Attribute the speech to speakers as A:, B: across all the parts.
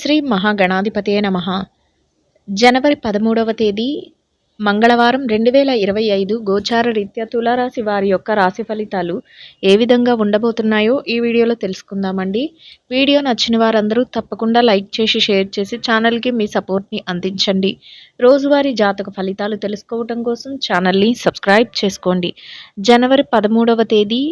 A: శ్రీ మహాగణాధిపతే నమ. జనవరి పదమూడవ తేదీ మంగళవారం రెండు వేల ఇరవై ఐదు గోచార రీత్యా తులారాశి వారి యొక్క రాశి ఫలితాలు ఏ విధంగా ఉండబోతున్నాయో ఈ వీడియోలో తెలుసుకుందామండి. వీడియో నచ్చిన వారందరూ తప్పకుండా లైక్ చేసి షేర్ చేసి ఛానల్కి మీ సపోర్ట్ని అందించండి. రోజువారీ జాతక ఫలితాలు తెలుసుకోవడం కోసం ఛానల్ని సబ్స్క్రైబ్ చేసుకోండి. జనవరి పదమూడవ తేదీ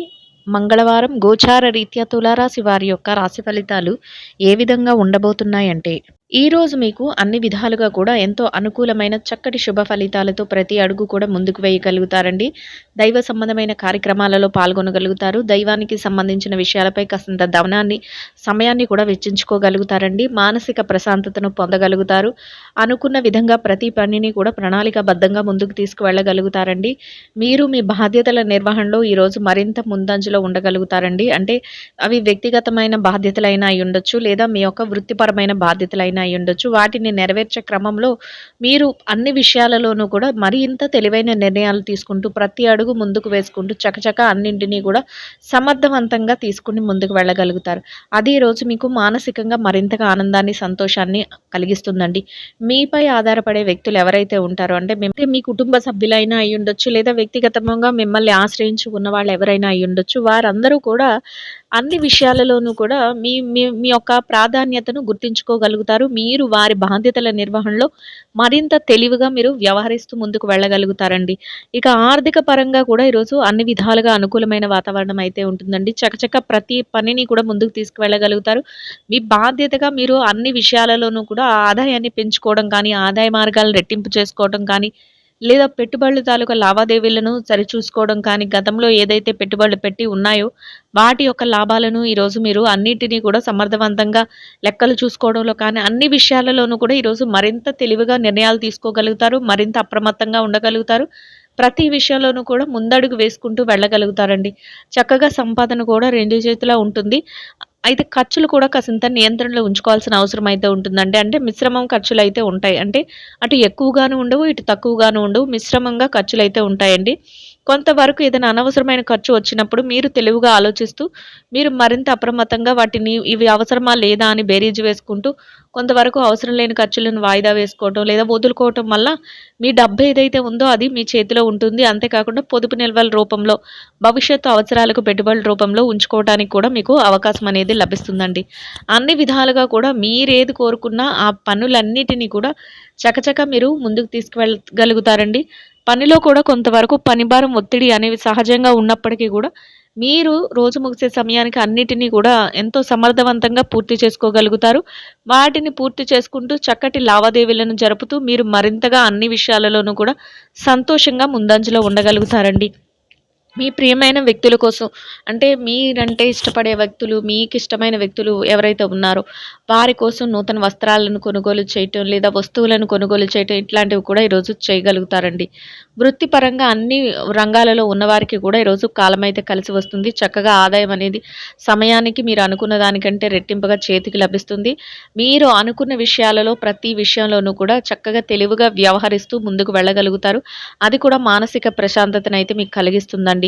A: మంగళవారం గోచార రీత్యా తులారాశి వారి యొక్క రాశి ఫలితాలు ఏ విధంగా ఉండబోతున్నాయంటే ఈరోజు మీకు అన్ని విధాలుగా కూడా ఎంతో అనుకూలమైన చక్కటి శుభ ఫలితాలతో ప్రతి అడుగు కూడా ముందుకు వేయగలుగుతారండి. దైవ సంబంధమైన కార్యక్రమాలలో పాల్గొనగలుగుతారు. దైవానికి సంబంధించిన విషయాలపై కాస్తంత దవనాన్ని సమయాన్ని కూడా వెచ్చించుకోగలుగుతారండి. మానసిక ప్రశాంతతను పొందగలుగుతారు. అనుకున్న విధంగా ప్రతి పనిని కూడా ప్రణాళికాబద్ధంగా ముందుకు తీసుకువెళ్ళగలుగుతారండి. మీరు మీ బాధ్యతల నిర్వహణలో ఈరోజు మరింత ముందంజలో ఉండగలుగుతారండి. అంటే అవి వ్యక్తిగతమైన బాధ్యతలైనా అయి ఉండొచ్చు లేదా మీ యొక్క వృత్తిపరమైన బాధ్యతలైనా అయి ఉండొచ్చు. వాటిని నెరవేర్చే క్రమంలో మీరు అన్ని విషయాలలోనూ కూడా మరింత తెలివైన నిర్ణయాలు తీసుకుంటూ ప్రతి అడుగు ముందుకు వేసుకుంటూ చకచక అన్నింటినీ కూడా సమర్థవంతంగా తీసుకుని ముందుకు వెళ్ళగలుగుతారు. అది ఈరోజు మీకు మానసికంగా మరింతగా ఆనందాన్ని సంతోషాన్ని కలిగిస్తుందండి. మీపై ఆధారపడే వ్యక్తులు ఎవరైతే ఉంటారో అంటే మీ కుటుంబ సభ్యులైనా అయి ఉండొచ్చు లేదా వ్యక్తిగతంగా మిమ్మల్ని ఆశ్రయించుకున్న వాళ్ళు ఎవరైనా అయి ఉండొచ్చు వారందరూ కూడా అన్ని విషయాలలోనూ కూడా మీ మీ మీ యొక్క ప్రాధాన్యతను గుర్తించుకోగలుగుతారు. మీరు వారి బాధ్యతల నిర్వహణలో మరింత తెలివిగా మీరు వ్యవహరిస్తూ ముందుకు వెళ్ళగలుగుతారండి. ఇక ఆర్థిక పరంగా కూడా ఈరోజు అన్ని విధాలుగా అనుకూలమైన వాతావరణం అయితే ఉంటుందండి. చకచక ప్రతి పనిని కూడా ముందుకు తీసుకువెళ్ళగలుగుతారు. మీ బాధ్యతగా మీరు అన్ని విషయాలలోనూ కూడా ఆదాయాన్ని పెంచుకోవడం కానీ ఆదాయ మార్గాలను రెట్టింపు చేసుకోవడం కానీ లేదా పెట్టుబడుల తాలూకా లావాదేవీలను సరిచూసుకోవడం కానీ గతంలో ఏదైతే పెట్టుబడులు పెట్టి ఉన్నాయో వాటి యొక్క లాభాలను ఈరోజు మీరు అన్నిటినీ కూడా సమర్థవంతంగా లెక్కలు చూసుకోవడంలో కానీ అన్ని విషయాలలోనూ కూడా ఈరోజు మరింత తెలివిగా నిర్ణయాలు తీసుకోగలుగుతారు మరింత అప్రమత్తంగా ఉండగలుగుతారు. ప్రతి విషయంలోనూ కూడా ముందడుగు వేసుకుంటూ వెళ్ళగలుగుతారండి. చక్కగా సంపాదన కూడా రెండు చేతిలో ఉంటుంది. అయితే ఖర్చులు కూడా కాసింత నియంత్రణలో ఉంచుకోవాల్సిన అవసరం అయితే ఉంటుందండి. అంటే మిశ్రమం ఖర్చులు అయితే ఉంటాయి. అంటే అటు ఎక్కువగాను ఉండవు ఇటు తక్కువగాను ఉండవు. మిశ్రమంగా ఖర్చులు అయితే ఉంటాయండి. కొంతవరకు ఏదైనా అనవసరమైన ఖర్చు వచ్చినప్పుడు మీరు తెలివిగా ఆలోచిస్తూ మీరు మరింత అప్రమత్తంగా వాటిని ఇవి అవసరమా లేదా అని బేరీజ్ వేసుకుంటూ కొంతవరకు అవసరం లేని ఖర్చులను వాయిదా వేసుకోవటం లేదా వదులుకోవటం వల్ల మీ డబ్బు ఏదైతే ఉందో అది మీ చేతిలో ఉంటుంది. అంతేకాకుండా పొదుపు నిల్వల రూపంలో భవిష్యత్తు అవసరాలకు పెట్టుబడుల రూపంలో ఉంచుకోవడానికి కూడా మీకు అవకాశం అనేది లభిస్తుందండి. అన్ని విధాలుగా కూడా మీరేది కోరుకున్నా ఆ పనులన్నిటినీ కూడా చకచక మీరు ముందుకు తీసుకువెళ్ళగలుగుతారండి పనిలో కూడా కొంతవరకు పనిభారం ఒత్తిడి అనేవి సహజంగా ఉన్నప్పటికీ కూడా మీరు రోజు ముగిసే సమయానికి అన్నిటినీ కూడా ఎంతో సమర్థవంతంగా పూర్తి చేసుకోగలుగుతారు. వాటిని పూర్తి చేసుకుంటూ చక్కటి లావాదేవీలను జరుపుతూ మీరు మరింతగా అన్ని విషయాలలోనూ కూడా సంతోషంగా ముందంజలో ఉండగలుగుతారండి. మీ ప్రియమైన వ్యక్తుల కోసం. అంటే మీరంటే ఇష్టపడే వ్యక్తులు మీకు ఇష్టమైన వ్యక్తులు ఎవరైతే ఉన్నారో వారి కోసం నూతన వస్త్రాలను కొనుగోలు చేయటం లేదా వస్తువులను కొనుగోలు చేయటం ఇట్లాంటివి కూడా ఈరోజు చేయగలుగుతారండి. వృత్తిపరంగా అన్ని రంగాలలో ఉన్నవారికి కూడా ఈరోజు కాలం అయితే కలిసి వస్తుంది. చక్కగా ఆదాయం అనేది సమయానికి మీరు అనుకున్న దానికంటే రెట్టింపుగా చేతికి లభిస్తుంది. మీరు అనుకున్న విషయాలలో ప్రతి విషయంలోనూ కూడా చక్కగా తెలివిగా వ్యవహరిస్తూ ముందుకు వెళ్ళగలుగుతారు. అది కూడా మానసిక ప్రశాంతతను అయితే మీకు కలిగిస్తుందండి.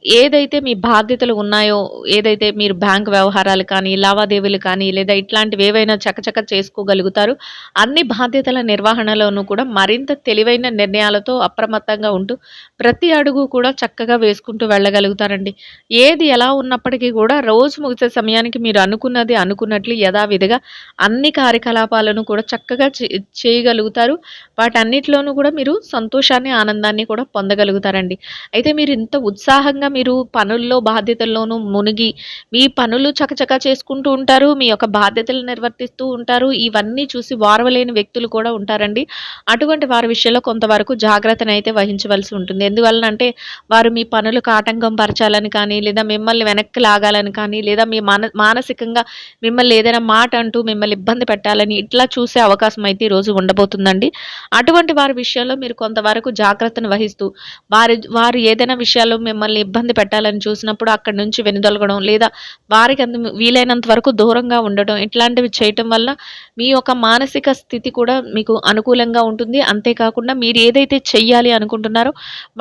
A: ఏదైతే మీ బాధ్యతలు ఉన్నాయో ఏదైతే మీరు బ్యాంక్ వ్యవహారాలు కానీ లావాదేవీలు కానీ లేదా ఇట్లాంటివి ఏవైనా చకచక చేసుకోగలుగుతారు అన్ని బాధ్యతల నిర్వహణలోనూ కూడా మరింత తెలివైన నిర్ణయాలతో అప్రమత్తంగా ఉంటూ ప్రతి అడుగు కూడా చక్కగా వేసుకుంటూ వెళ్ళగలుగుతారండి. ఏది ఎలా ఉన్నప్పటికీ కూడా రోజు ముగిసే సమయానికి మీరు అనుకున్నది అనుకున్నట్లు యథావిధిగా అన్ని కార్యకలాపాలను కూడా చక్కగా చేయగలుగుతారు. వాటన్నిటిలోనూ కూడా మీరు సంతోషాన్ని ఆనందాన్ని కూడా పొందగలుగుతారండి. అయితే మీరు ఇంత ఉత్సాహంగా మీరు పనుల్లో బాధ్యతల్లోనూ మునిగి మీ పనులు చకచకా చేసుకుంటూ ఉంటారు మీ యొక్క బాధ్యతలు నిర్వర్తిస్తూ ఉంటారు. ఇవన్నీ చూసి వారవలేని వ్యక్తులు కూడా ఉంటారండి. అటువంటి వారి విషయంలో కొంతవరకు జాగ్రత్తను అయితే వహించవలసి ఉంటుంది. ఎందువలన అంటే వారు మీ పనులకు ఆటంకం పరచాలని కానీ లేదా మిమ్మల్ని వెనక్కి లాగాలని కానీ లేదా మీ మన మానసికంగా మిమ్మల్ని ఏదైనా మాట అంటూ మిమ్మల్ని ఇబ్బంది పెట్టాలని ఇట్లా చూసే అవకాశం అయితే ఈరోజు ఉండబోతుందండి. అటువంటి వారి విషయంలో మీరు కొంతవరకు జాగ్రత్తను వహిస్తూ వారి వారు ఏదైనా విషయాల్లో మిమ్మల్ని ఇబ్బంది ఇబ్బంది పెట్టాలని చూసినప్పుడు అక్కడి నుంచి వెనుదొలగడం లేదా వారికి అందు వీలైనంత వరకు దూరంగా ఉండడం ఇట్లాంటివి చేయటం వల్ల మీ యొక్క మానసిక స్థితి కూడా మీకు అనుకూలంగా ఉంటుంది. అంతేకాకుండా మీరు ఏదైతే చెయ్యాలి అనుకుంటున్నారో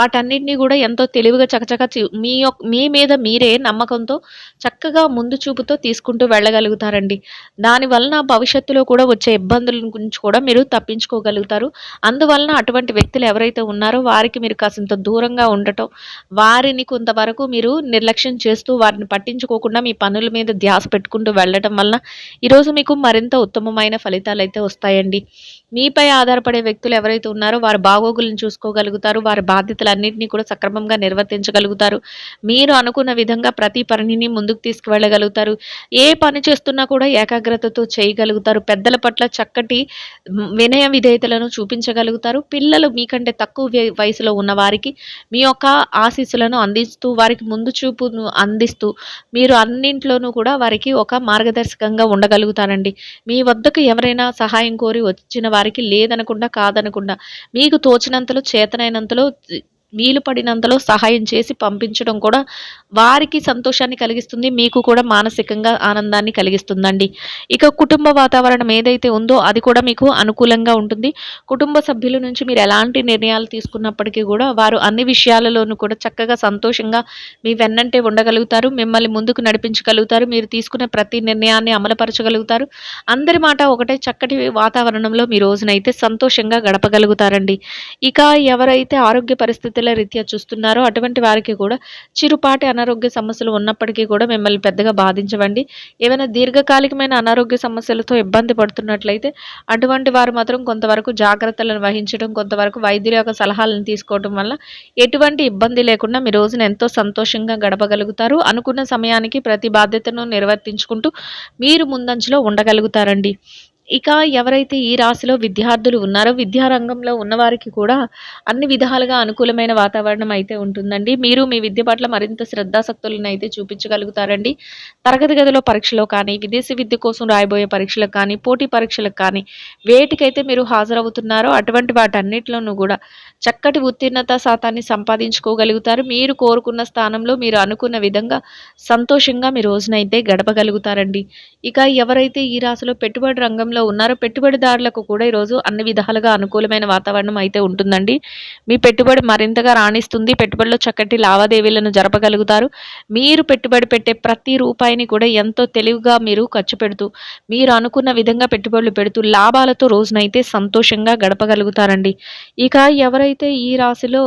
A: వాటన్నిటిని కూడా ఎంతో తెలివిగా చకచక మీ యొక్క మీ మీద మీరే నమ్మకంతో చక్కగా ముందు చూపుతో తీసుకుంటూ వెళ్ళగలుగుతారండి. దానివలన భవిష్యత్తులో కూడా వచ్చే ఇబ్బందుల గురించి కూడా మీరు తప్పించుకోగలుగుతారు. అందువలన అటువంటి వ్యక్తులు ఎవరైతే ఉన్నారో వారికి మీరు కాసింత దూరంగా ఉండటం వారిని కొంత కొంతవరకు మీరు నిర్లక్ష్యం చేస్తూ వారిని పట్టించుకోకుండా మీ పనుల మీద ధ్యాస పెట్టుకుంటూ వెళ్ళటం వలన ఈరోజు మీకు మరింత ఉత్తమమైన ఫలితాలు అయితే వస్తాయండి. మీపై ఆధారపడే వ్యక్తులు ఎవరైతే ఉన్నారో వారి బాగోగులను చూసుకోగలుగుతారు. వారి బాధ్యతలన్నింటినీ కూడా సక్రమంగా నిర్వర్తించగలుగుతారు. మీరు అనుకున్న విధంగా ప్రతి పనిని ముందుకు తీసుకువెళ్ళగలుగుతారు. ఏ పని చేస్తున్నా కూడా ఏకాగ్రతతో చేయగలుగుతారు. పెద్దల పట్ల చక్కటి వినయ విధేయతలను చూపించగలుగుతారు. పిల్లలు మీకంటే తక్కువ వయసులో ఉన్న వారికి మీ యొక్క ఆశీస్సులను అందిస్తూ వారికి ముందు చూపును అందిస్తూ మీరు అన్నింట్లోనూ కూడా వారికి ఒక మార్గదర్శకంగా ఉండగలుగుతారండి. మీ వద్దకు ఎవరైనా సహాయం కోరి వచ్చిన వారికి లేదనకుండా కాదనకుండా మీకు తోచినంతలో చేతనైనంతలో వీలు పడినంతలో సహాయం చేసి పంపించడం కూడా వారికి సంతోషాన్ని కలిగిస్తుంది మీకు కూడా మానసికంగా ఆనందాన్ని కలిగిస్తుందండి. ఇక కుటుంబ వాతావరణం ఏదైతే ఉందో అది కూడా మీకు అనుకూలంగా ఉంటుంది. కుటుంబ సభ్యుల నుంచి మీరు ఎలాంటి నిర్ణయాలు తీసుకున్నప్పటికీ కూడా వారు అన్ని విషయాలలోనూ కూడా చక్కగా సంతోషంగా మీ వెన్నంటే ఉండగలుగుతారు మిమ్మల్ని ముందుకు నడిపించగలుగుతారు మీరు తీసుకునే ప్రతి నిర్ణయాన్ని అమలుపరచగలుగుతారు. అందరి మాట ఒకటే చక్కటి వాతావరణంలో మీ రోజునైతే సంతోషంగా గడపగలుగుతారండి. ఇక ఎవరైతే ఆరోగ్య పరిస్థితి వృత్తుల రీత్యా చూస్తున్నారో అటువంటి వారికి కూడా చిరుపాటి అనారోగ్య సమస్యలు ఉన్నప్పటికీ కూడా మిమ్మల్ని పెద్దగా బాధించవండి. ఏమైనా దీర్ఘకాలికమైన అనారోగ్య సమస్యలతో ఇబ్బంది పడుతున్నట్లయితే అటువంటి వారు మాత్రం కొంతవరకు జాగ్రత్తలను వహించడం కొంతవరకు వైద్యుల యొక్క సలహాలను తీసుకోవడం వల్ల ఎటువంటి ఇబ్బంది లేకుండా మీ రోజున ఎంతో సంతోషంగా గడపగలుగుతారు. అనుకున్న సమయానికి ప్రతి బాధ్యతను నిర్వర్తించుకుంటూ మీరు ముందంజలో ఉండగలుగుతారండి. ఇక ఎవరైతే ఈ రాశిలో విద్యార్థులు ఉన్నారో విద్యారంగంలో ఉన్నవారికి కూడా అన్ని విధాలుగా అనుకూలమైన వాతావరణం అయితే ఉంటుందండి. మీరు మీ విద్య పట్ల మరింత శ్రద్ధాసక్తులను అయితే చూపించగలుగుతారండి. తరగతి గదిలో పరీక్షలో కానీ విదేశీ విద్య కోసం రాయబోయే పరీక్షలకు కానీ పోటీ పరీక్షలకు కానీ వేటికైతే మీరు హాజరవుతున్నారో అటువంటి వాటన్నిటిలోనూ కూడా చక్కటి ఉత్తీర్ణత శాతాన్ని సంపాదించుకోగలుగుతారు. మీరు కోరుకున్న స్థానంలో మీరు అనుకున్న విధంగా సంతోషంగా మీ రోజునైతే గడపగలుగుతారండి. ఇక ఎవరైతే ఈ రాశిలో పెట్టుబడి రంగంలో ఉన్నారు. పెట్టుబడిదారులకు కూడా ఈరోజు అన్ని విధాలుగా అనుకూలమైన వాతావరణం అయితే ఉంటుందండి. మీ పెట్టుబడి మరింతగా రాణిస్తుంది. పెట్టుబడిలో చక్కటి లావాదేవీలను జరపగలుగుతారు. మీరు పెట్టుబడి పెట్టే ప్రతి రూపాయిని కూడా ఎంతో తెలివిగా మీరు ఖర్చు పెడుతూ మీరు అనుకున్న విధంగా పెట్టుబడులు పెడుతూ లాభాలతో రోజునైతే సంతోషంగా గడపగలుగుతారండి. ఇక ఎవరైతే ఈ రాశిలో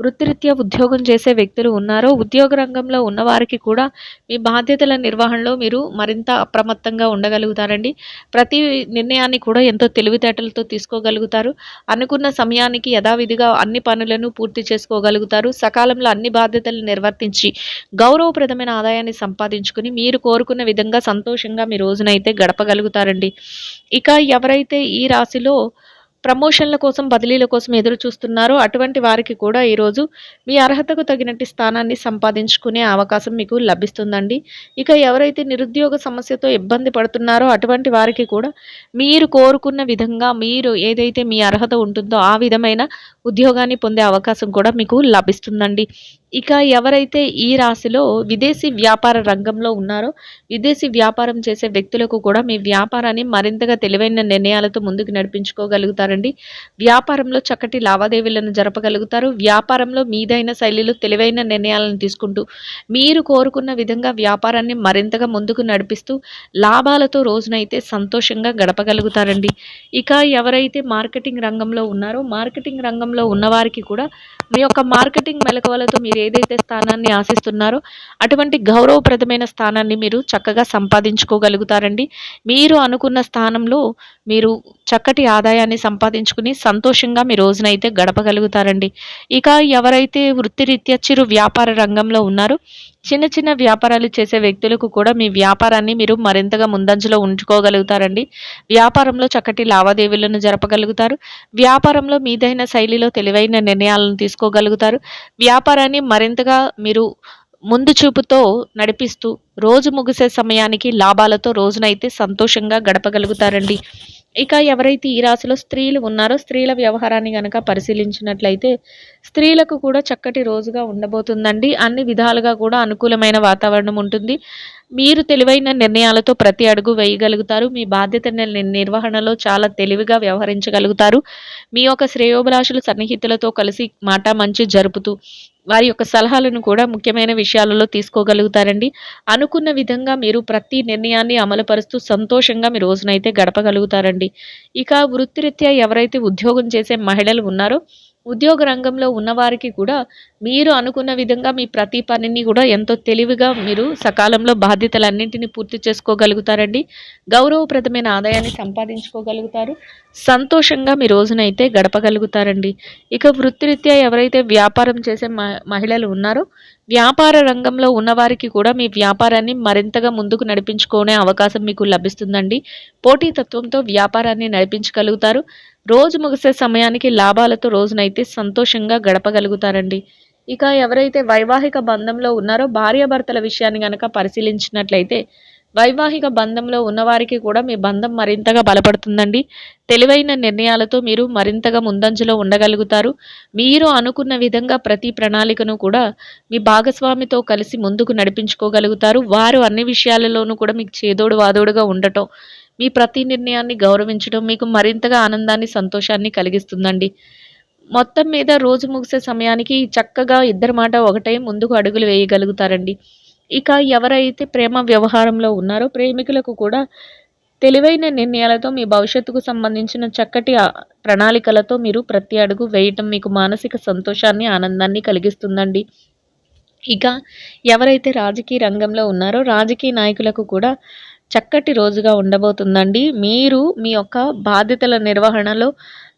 A: వృత్తిరీత్యా ఉద్యోగం చేసే వ్యక్తులు ఉన్నారో ఉద్యోగ రంగంలో ఉన్నవారికి కూడా మీ బాధ్యతల నిర్వహణలో మీరు మరింత అప్రమత్తంగా ఉండగలుగుతారండి. ప్రతి నిర్ణయాన్ని కూడా ఎంతో తెలివితేటలతో తీసుకోగలుగుతారు. అనుకున్న సమయానికి యథావిధిగా అన్ని పనులను పూర్తి చేసుకోగలుగుతారు. సకాలంలో అన్ని బాధ్యతలు నిర్వర్తించి గౌరవప్రదమైన ఆదాయాన్ని సంపాదించుకుని మీరు కోరుకున్న విధంగా సంతోషంగా మీ రోజునైతే గడపగలుగుతారండి. ఇక ఎవరైతే ఈ రాశిలో ప్రమోషన్ల కోసం బదిలీల కోసం ఎదురు చూస్తున్నారో అటువంటి వారికి కూడా ఈరోజు మీ అర్హతకు తగినట్టు స్థానాన్ని సంపాదించుకునే అవకాశం మీకు లభిస్తుందండి. ఇక ఎవరైతే నిరుద్యోగ సమస్యతో ఇబ్బంది పడుతున్నారో అటువంటి వారికి కూడా మీరు కోరుకున్న విధంగా మీరు ఏదైతే మీ అర్హత ఉంటుందో ఆ విధమైన ఉద్యోగాన్ని పొందే అవకాశం కూడా మీకు లభిస్తుందండి. ఇక ఎవరైతే ఈ రాశిలో విదేశీ వ్యాపార రంగంలో ఉన్నారో విదేశీ వ్యాపారం చేసే వ్యక్తులకు కూడా మీ వ్యాపారాన్ని మరింతగా తెలివైన నిర్ణయాలతో ముందుకు నడిపించుకోగలుగుతారండి. వ్యాపారంలో చక్కటి లావాదేవీలను జరపగలుగుతారు. వ్యాపారంలో మీదైన శైలిలో తెలివైన నిర్ణయాలను తీసుకుంటూ మీరు కోరుకున్న విధంగా వ్యాపారాన్ని మరింతగా ముందుకు నడిపిస్తూ లాభాలతో రోజునైతే సంతోషంగా గడపగలుగుతారండి. ఇక ఎవరైతే మార్కెటింగ్ రంగంలో ఉన్నారో మార్కెటింగ్ రంగంలో ఉన్నవారికి కూడా మీ యొక్క మార్కెటింగ్ మెలకువలతో మీరు ఏదైతే స్థానాన్ని ఆశిస్తున్నారో అటువంటి గౌరవప్రదమైన స్థానాన్ని మీరు చక్కగా సంపాదించుకోగలుగుతారండి. మీరు అనుకున్న స్థానంలో మీరు చక్కటి ఆదాయాన్ని సంపాదించుకుని సంతోషంగా మీ రోజునైతే గడపగలుగుతారండి. ఇక ఎవరైతే వృత్తిరీత్యా చిరు వ్యాపార రంగంలో ఉన్నారో చిన్న చిన్న వ్యాపారాలు చేసే వ్యక్తులకు కూడా మీ వ్యాపారాన్ని మీరు మరింతగా ముందంజలో ఉంచుకోగలుగుతారండి. వ్యాపారంలో చక్కటి లావాదేవీలను జరపగలుగుతారు. వ్యాపారంలో మీదైన శైలిలో తెలివైన నిర్ణయాలను తీసుకోగలుగుతారు. వ్యాపారాన్ని మరింతగా మీరు ముందు చూపుతో నడిపిస్తూ రోజు ముగిసే సమయానికి లాభాలతో రోజునైతే సంతోషంగా గడపగలుగుతారండి. ఇక ఎవరైతే ఈ రాశిలో స్త్రీలు ఉన్నారో స్త్రీల వ్యవహారాన్ని గనక పరిశీలించినట్లయితే స్త్రీలకు కూడా చక్కటి రోజుగా ఉండబోతుందండి. అన్ని విధాలుగా కూడా అనుకూలమైన వాతావరణం ఉంటుంది. మీరు తెలివైన నిర్ణయాలతో ప్రతి అడుగు వేయగలుగుతారు. మీ బాధ్యత నిర్వహణలో చాలా తెలివిగా వ్యవహరించగలుగుతారు. మీ యొక్క శ్రేయోభిలాషులు సన్నిహితులతో కలిసి మాట మంచి జరుపుతూ వారి యొక్క సలహాలను కూడా ముఖ్యమైన విషయాలలో తీసుకోగలుగుతారండి. అనుకున్న విధంగా మీరు ప్రతి నిర్ణయాన్ని అమలుపరుస్తూ సంతోషంగా మీ రోజునైతే గడపగలుగుతారండి. ఇక వృత్తిరీత్యా ఎవరైతే ఉద్యోగం చేసే మహిళలు ఉన్నారో ఉద్యోగ రంగంలో ఉన్నవారికి కూడా మీరు అనుకున్న విధంగా మీ ప్రతి పనిని కూడా ఎంతో తెలివిగా మీరు సకాలంలో బాధ్యతలన్నింటినీ పూర్తి చేసుకోగలుగుతారండి. గౌరవప్రదమైన ఆదాయాన్ని సంపాదించుకోగలుగుతారు. సంతోషంగా మీ రోజునైతే గడపగలుగుతారండి. ఇక వృత్తిరీత్యా ఎవరైతే వ్యాపారం చేసే మహిళలు ఉన్నారో వ్యాపార రంగంలో ఉన్నవారికి కూడా మీ వ్యాపారాన్ని మరింతగా ముందుకు నడిపించుకునే అవకాశం మీకు లభిస్తుందండి. పోటీతత్వంతో వ్యాపారాన్ని నడిపించగలుగుతారు. రోజు ముగిసే సమయానికి లాభాలతో రోజునైతే సంతోషంగా గడపగలుగుతారండి. ఇక ఎవరైతే వైవాహిక బంధంలో ఉన్నారో భార్యాభర్తల విషయాన్ని కనుక పరిశీలించినట్లయితే వైవాహిక బంధంలో ఉన్నవారికి కూడా మీ బంధం మరింతగా బలపడుతుందండి. తెలివైన నిర్ణయాలతో మీరు మరింతగా ముందంజలో ఉండగలుగుతారు. మీరు అనుకున్న విధంగా ప్రతి ప్రణాళికను కూడా మీ భాగస్వామితో కలిసి ముందుకు నడిపించుకోగలుగుతారు. వారు అన్ని విషయాలలోనూ కూడా మీకు చేదోడు వాదోడుగా ఉండటం మీ ప్రతి నిర్ణయాన్ని గౌరవించడం మీకు మరింతగా ఆనందాన్ని సంతోషాన్ని కలిగిస్తుందండి. మొత్తం మీద రోజు ముగిసే సమయానికి చక్కగా ఇద్దరు మాట ఒకటే ముందుకు అడుగులు వేయగలుగుతారండి. ఇక ఎవరైతే ప్రేమ వ్యవహారంలో ఉన్నారో ప్రేమికులకు కూడా తెలివైన నిర్ణయాలతో మీ భవిష్యత్తుకు సంబంధించిన చక్కటి ప్రణాళికలతో మీరు ప్రతి అడుగు వేయటం మీకు మానసిక సంతోషాన్ని ఆనందాన్ని కలిగిస్తుందండి. ఇక ఎవరైతే రాజకీయ రంగంలో ఉన్నారో రాజకీయ నాయకులకు కూడా చక్కటి రోజుగా ఉండబోతుందండి. మీరు మీ యొక్క బాధ్యతల నిర్వహణలో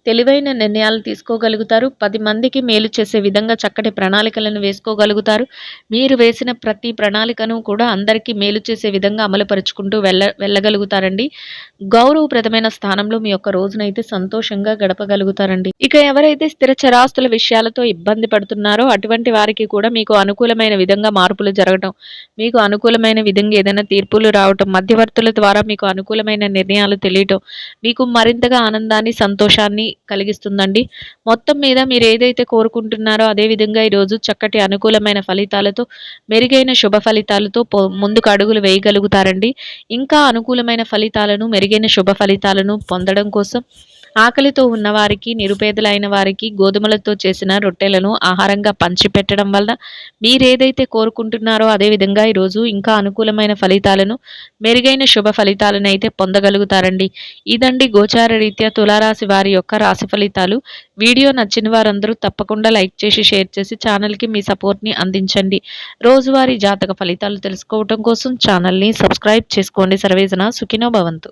A: తెలివైన నిర్ణయాలు తీసుకోగలుగుతారు. పది మందికి మేలు చేసే విధంగా చక్కటి ప్రణాళికలను వేసుకోగలుగుతారు. మీరు వేసిన ప్రతి ప్రణాళికను కూడా అందరికీ మేలు చేసే విధంగా అమలుపరుచుకుంటూ వెళ్ళ వెళ్ళగలుగుతారండి. గౌరవప్రదమైన స్థానంలో మీ యొక్క రోజునైతే సంతోషంగా గడపగలుగుతారండి. ఇక ఎవరైతే స్థిర చరాస్తుల విషయాలతో ఇబ్బంది పడుతున్నారో అటువంటి వారికి కూడా మీకు అనుకూలమైన విధంగా మార్పులు జరగటం మీకు అనుకూలమైన విధంగా ఏదైనా తీర్పులు రావటం మధ్యవర్తుల ద్వారా మీకు అనుకూలమైన నిర్ణయాలు తెలియటం మీకు మరింతగా ఆనందాన్ని సంతోషాన్ని కలిగిస్తుందండి. మొత్తం మీద మీరు ఏదైతే కోరుకుంటున్నారో అదేవిధంగా ఈరోజు చక్కటి అనుకూలమైన ఫలితాలతో మెరుగైన శుభ ఫలితాలతో ముందుకు అడుగులు వేయగలుగుతారండి. ఇంకా అనుకూలమైన ఫలితాలను మెరుగైన శుభ ఫలితాలను పొందడం కోసం ఆకలితో ఉన్నవారికి నిరుపేదలైన వారికి గోధుమలతో చేసిన రొట్టెలను ఆహారంగా పంచిపెట్టడం వల్ల మీరేదైతే కోరుకుంటున్నారో అదేవిధంగా ఈరోజు ఇంకా అనుకూలమైన ఫలితాలను మెరుగైన శుభ ఫలితాలను అయితే పొందగలుగుతారండి. ఇదండి గోచార రీత్యా తులారాశి వారి యొక్క రాశి ఫలితాలు. వీడియో నచ్చిన వారందరూ తప్పకుండా లైక్ చేసి షేర్ చేసి ఛానల్కి మీ సపోర్ట్ని అందించండి. రోజువారీ జాతక ఫలితాలు తెలుసుకోవటం కోసం ఛానల్ని సబ్స్క్రైబ్ చేసుకోండి. సర్వేజన సుఖినో భవంతు.